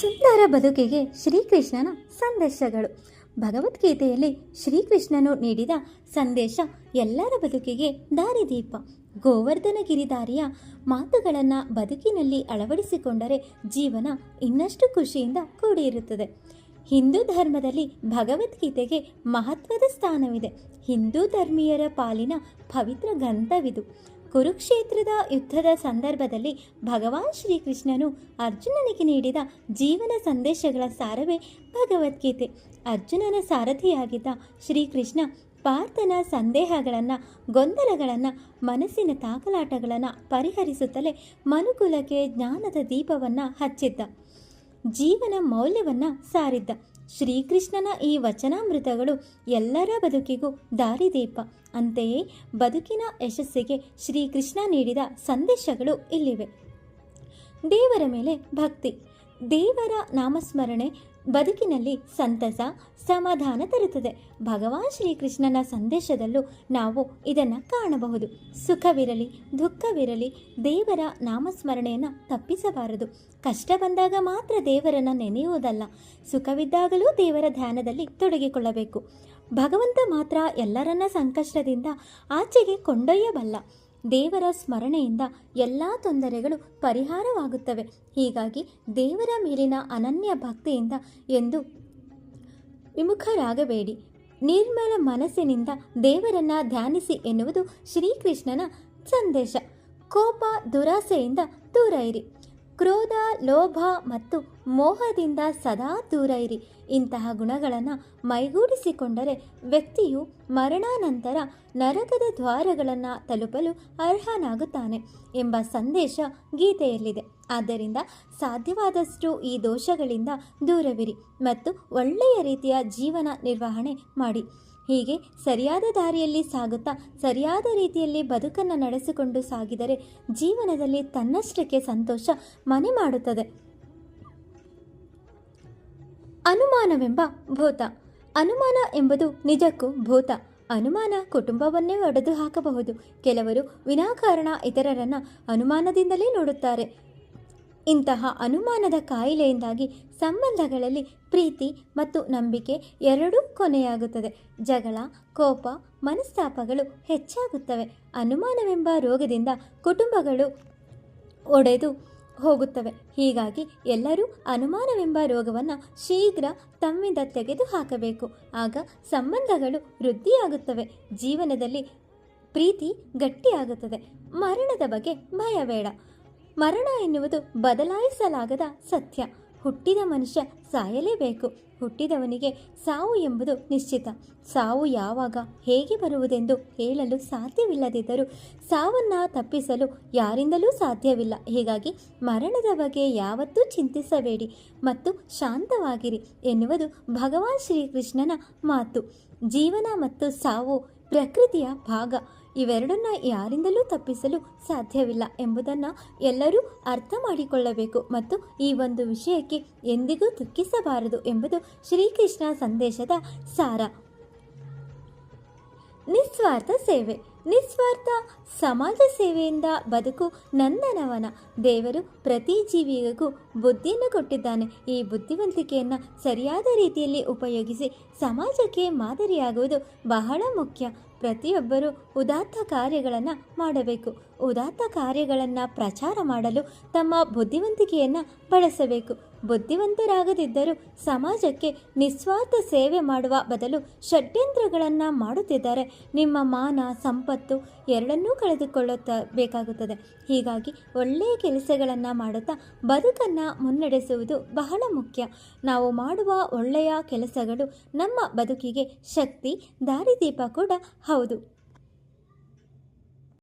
ಸುಂದರ ಬದುಕಿಗೆ ಶ್ರೀಕೃಷ್ಣನ ಸಂದೇಶಗಳು. ಭಗವದ್ಗೀತೆಯಲ್ಲಿ ಶ್ರೀಕೃಷ್ಣನು ನೀಡಿದ ಸಂದೇಶ ಎಲ್ಲರ ಬದುಕಿಗೆ ದಾರಿದೀಪ. ಗೋವರ್ಧನಗಿರಿ ದಾರಿಯ ಮಾತುಗಳನ್ನು ಬದುಕಿನಲ್ಲಿ ಅಳವಡಿಸಿಕೊಂಡರೆ ಜೀವನ ಇನ್ನಷ್ಟು ಖುಷಿಯಿಂದ ಕೂಡಿರುತ್ತದೆ. ಹಿಂದೂ ಧರ್ಮದಲ್ಲಿ ಭಗವದ್ಗೀತೆಗೆ ಮಹತ್ವದ ಸ್ಥಾನವಿದೆ. ಹಿಂದೂ ಧರ್ಮೀಯರ ಪಾಲಿನ ಪವಿತ್ರ ಗ್ರಂಥವಿದು. ಕುರುಕ್ಷೇತ್ರದ ಯುದ್ಧದ ಸಂದರ್ಭದಲ್ಲಿ ಭಗವಾನ್ ಶ್ರೀಕೃಷ್ಣನು ಅರ್ಜುನನಿಗೆ ನೀಡಿದ ಜೀವನ ಸಂದೇಶಗಳ ಸಾರವೇ ಭಗವದ್ಗೀತೆ. ಅರ್ಜುನನ ಸಾರಥಿಯಾಗಿದ್ದ ಶ್ರೀಕೃಷ್ಣ ಪಾರ್ಥನ ಸಂದೇಹಗಳನ್ನು, ಗೊಂದಲಗಳನ್ನು, ಮನಸ್ಸಿನ ತಾಕಲಾಟಗಳನ್ನು ಪರಿಹರಿಸುತ್ತಲೇ ಮನುಕುಲಕ್ಕೆ ಜ್ಞಾನದ ದೀಪವನ್ನು ಹಚ್ಚಿದ್ದ. ಜೀವನ ಮೌಲ್ಯವನ್ನು ಸಾರಿದ್ದ. ಶ್ರೀಕೃಷ್ಣನ ಈ ವಚನಾಮೃತಗಳು ಎಲ್ಲರ ಬದುಕಿಗೂ ದಾರಿದೀಪ. ಅಂತೆಯೇ ಬದುಕಿನ ಯಶಸ್ಸಿಗೆ ಶ್ರೀಕೃಷ್ಣ ನೀಡಿದ ಸಂದೇಶಗಳು ಇಲ್ಲಿವೆ. ದೇವರ ಮೇಲೆ ಭಕ್ತಿ, ದೇವರ ನಾಮಸ್ಮರಣೆ ಬದುಕಿನಲ್ಲಿ ಸಂತಸ, ಸಮಾಧಾನ ತರುತ್ತದೆ. ಭಗವಾನ್ ಶ್ರೀಕೃಷ್ಣನ ಸಂದೇಶದಲ್ಲೂ ನಾವು ಇದನ್ನು ಕಾಣಬಹುದು. ಸುಖವಿರಲಿ, ದುಃಖವಿರಲಿ, ದೇವರ ನಾಮಸ್ಮರಣೆಯನ್ನು ತಪ್ಪಿಸಬಾರದು. ಕಷ್ಟ ಬಂದಾಗ ಮಾತ್ರ ದೇವರನ್ನು ನೆನೆಯುವುದಲ್ಲ, ಸುಖವಿದ್ದಾಗಲೂ ದೇವರ ಧ್ಯಾನದಲ್ಲಿ ತೊಡಗಿಕೊಳ್ಳಬೇಕು. ಭಗವಂತ ಮಾತ್ರ ಎಲ್ಲರನ್ನ ಸಂಕಷ್ಟದಿಂದ ಆಚೆಗೆ ಕೊಂಡೊಯ್ಯಬಲ್ಲ. ದೇವರ ಸ್ಮರಣೆಯಿಂದ ಎಲ್ಲ ತೊಂದರೆಗಳು ಪರಿಹಾರವಾಗುತ್ತವೆ. ಹೀಗಾಗಿ ದೇವರ ಮೇಲಿನ ಅನನ್ಯ ಭಕ್ತಿಯಿಂದ ಎಂದು ವಿಮುಖರಾಗಬೇಡಿ. ನಿರ್ಮಲ ಮನಸ್ಸಿನಿಂದ ದೇವರನ್ನ ಧ್ಯಾನಿಸಿ ಎನ್ನುವುದು ಶ್ರೀಕೃಷ್ಣನ ಸಂದೇಶ. ಕೋಪ ದುರಾಸೆಯಿಂದ ದೂರ ಇರಿ. ಕ್ರೋಧ, ಲೋಭ ಮತ್ತು ಮೋಹದಿಂದ ಸದಾ ದೂರ ಇರಿ. ಇಂತಹ ಗುಣಗಳನ್ನು ಮೈಗೂಡಿಸಿಕೊಂಡರೆ ವ್ಯಕ್ತಿಯು ಮರಣಾನಂತರ ನರಕದ ದ್ವಾರಗಳನ್ನು ತಲುಪಲು ಅರ್ಹನಾಗುತ್ತಾನೆ ಎಂಬ ಸಂದೇಶ ಗೀತೆಯಲ್ಲಿದೆ. ಆದ್ದರಿಂದ ಸಾಧ್ಯವಾದಷ್ಟು ಈ ದೋಷಗಳಿಂದ ದೂರವಿರಿ ಮತ್ತು ಒಳ್ಳೆಯ ರೀತಿಯ ಜೀವನ ನಿರ್ವಹಣೆ ಮಾಡಿ. ಹೀಗೆ ಸರಿಯಾದ ದಾರಿಯಲ್ಲಿ ಸಾಗುತ್ತಾ ಸರಿಯಾದ ರೀತಿಯಲ್ಲಿ ಬದುಕನ್ನು ನಡೆಸಿಕೊಂಡು ಸಾಗಿದರೆ ಜೀವನದಲ್ಲಿ ತನ್ನಷ್ಟಕ್ಕೆ ಸಂತೋಷ ಮನೆ ಮಾಡುತ್ತದೆ. ಅನುಮಾನವೆಂಬ ಭೂತ. ಅನುಮಾನ ಎಂಬುದು ನಿಜಕ್ಕೂ ಭೂತ. ಅನುಮಾನ ಕುಟುಂಬವನ್ನೇ ಒಡೆದು ಹಾಕಬಹುದು. ಕೆಲವರು ವಿನಾಕಾರಣ ಇತರರನ್ನ ಅನುಮಾನದಿಂದಲೇ ನೋಡುತ್ತಾರೆ. ಇಂತಹ ಅನುಮಾನದ ಕಾಯಿಲೆಯಿಂದಾಗಿ ಸಂಬಂಧಗಳಲ್ಲಿ ಪ್ರೀತಿ ಮತ್ತು ನಂಬಿಕೆ ಎರಡೂ ಕೊನೆಯಾಗುತ್ತದೆ. ಜಗಳ, ಕೋಪ, ಮನಸ್ತಾಪಗಳು ಹೆಚ್ಚಾಗುತ್ತವೆ. ಅನುಮಾನವೆಂಬ ರೋಗದಿಂದ ಕುಟುಂಬಗಳು ಒಡೆದು ಹೋಗುತ್ತವೆ. ಹೀಗಾಗಿ ಎಲ್ಲರೂ ಅನುಮಾನವೆಂಬ ರೋಗವನ್ನು ಶೀಘ್ರ ತಮ್ಮಿಂದ ತೆಗೆದು ಹಾಕಬೇಕು ಆಗ ಸಂಬಂಧಗಳು ವೃದ್ಧಿಯಾಗುತ್ತವೆ. ಜೀವನದಲ್ಲಿ ಪ್ರೀತಿ ಗಟ್ಟಿಯಾಗುತ್ತದೆ. ಮರಣದ ಬಗ್ಗೆ ಭಯ ಬೇಡ ಮರಣ ಎನ್ನುವುದು ಬದಲಾಯಿಸಲಾಗದ ಸತ್ಯ. ಹುಟ್ಟಿದ ಮನುಷ್ಯ ಸಾಯಲೇಬೇಕು. ಹುಟ್ಟಿದವನಿಗೆ ಸಾವು ಎಂಬುದು ನಿಶ್ಚಿತ. ಸಾವು ಯಾವಾಗ ಹೇಗೆ ಬರುವುದೆಂದು ಹೇಳಲು ಸಾಧ್ಯವಿಲ್ಲದಿದ್ದರೂ ಸಾವನ್ನು ತಪ್ಪಿಸಲು ಯಾರಿಂದಲೂ ಸಾಧ್ಯವಿಲ್ಲ. ಹೀಗಾಗಿ ಮರಣದ ಬಗ್ಗೆ ಯಾವತ್ತೂ ಚಿಂತಿಸಬೇಡಿ ಮತ್ತು ಶಾಂತವಾಗಿರಿ ಎನ್ನುವುದು ಭಗವಾನ್ ಶ್ರೀಕೃಷ್ಣನ ಮಾತು. ಜೀವನ ಮತ್ತು ಸಾವು ಪ್ರಕೃತಿಯ ಭಾಗ. ಇವೆರಡನ್ನ ಯಾರಿಂದಲೂ ತಪ್ಪಿಸಲು ಸಾಧ್ಯವಿಲ್ಲ ಎಂಬುದನ್ನು ಎಲ್ಲರೂ ಅರ್ಥ ಮಾಡಿಕೊಳ್ಳಬೇಕು ಮತ್ತು ಈ ಒಂದು ವಿಷಯಕ್ಕೆ ಎಂದಿಗೂ ದುಃಖಿಸಬಾರದು ಎಂಬುದು ಶ್ರೀಕೃಷ್ಣ ಸಂದೇಶದ ಸಾರ. ನಿಸ್ವಾರ್ಥ ಸೇವೆ. ನಿಸ್ವಾರ್ಥ ಸಮಾಜ ಸೇವೆಯಿಂದ ಬದುಕು ನಂದನವನ. ದೇವರು ಪ್ರತಿ ಜೀವಿಗೂ ಬುದ್ಧಿಯನ್ನು ಕೊಟ್ಟಿದ್ದಾನೆ. ಈ ಬುದ್ಧಿವಂತಿಕೆಯನ್ನು ಸರಿಯಾದ ರೀತಿಯಲ್ಲಿ ಉಪಯೋಗಿಸಿ ಸಮಾಜಕ್ಕೆ ಮಾದರಿಯಾಗುವುದು ಬಹಳ ಮುಖ್ಯ. ಪ್ರತಿಯೊಬ್ಬರೂ ಉದಾತ್ತ ಕಾರ್ಯಗಳನ್ನು ಮಾಡಬೇಕು. ಉದಾತ್ತ ಕಾರ್ಯಗಳನ್ನು ಪ್ರಚಾರ ಮಾಡಲು ತಮ್ಮ ಬುದ್ಧಿವಂತಿಕೆಯನ್ನು ಬಳಸಬೇಕು. ಬುದ್ಧಿವಂತರಾಗದಿದ್ದರೂ ಸಮಾಜಕ್ಕೆ ನಿಸ್ವಾರ್ಥ ಸೇವೆ ಮಾಡುವ ಬದಲು ಷಡ್ಯಂತ್ರಗಳನ್ನು ಮಾಡುತ್ತಿದ್ದಾರೆ. ನಿಮ್ಮ ಮಾನ, ಸಂಪತ್ತು ಎರಡನ್ನೂ ಕಳೆದುಕೊಳ್ಳುತ್ತ ಬೇಕಾಗುತ್ತದೆ ಹೀಗಾಗಿ ಒಳ್ಳೆಯ ಕೆಲಸಗಳನ್ನು ಮಾಡುತ್ತಾ ಬದುಕನ್ನು ಮುನ್ನಡೆಸುವುದು ಬಹಳ ಮುಖ್ಯ. ನಾವು ಮಾಡುವ ಒಳ್ಳೆಯ ಕೆಲಸಗಳು ನಮ್ಮ ಬದುಕಿಗೆ ಶಕ್ತಿ, ದಾರಿದೀಪ ಕೂಡ ಹೌದು.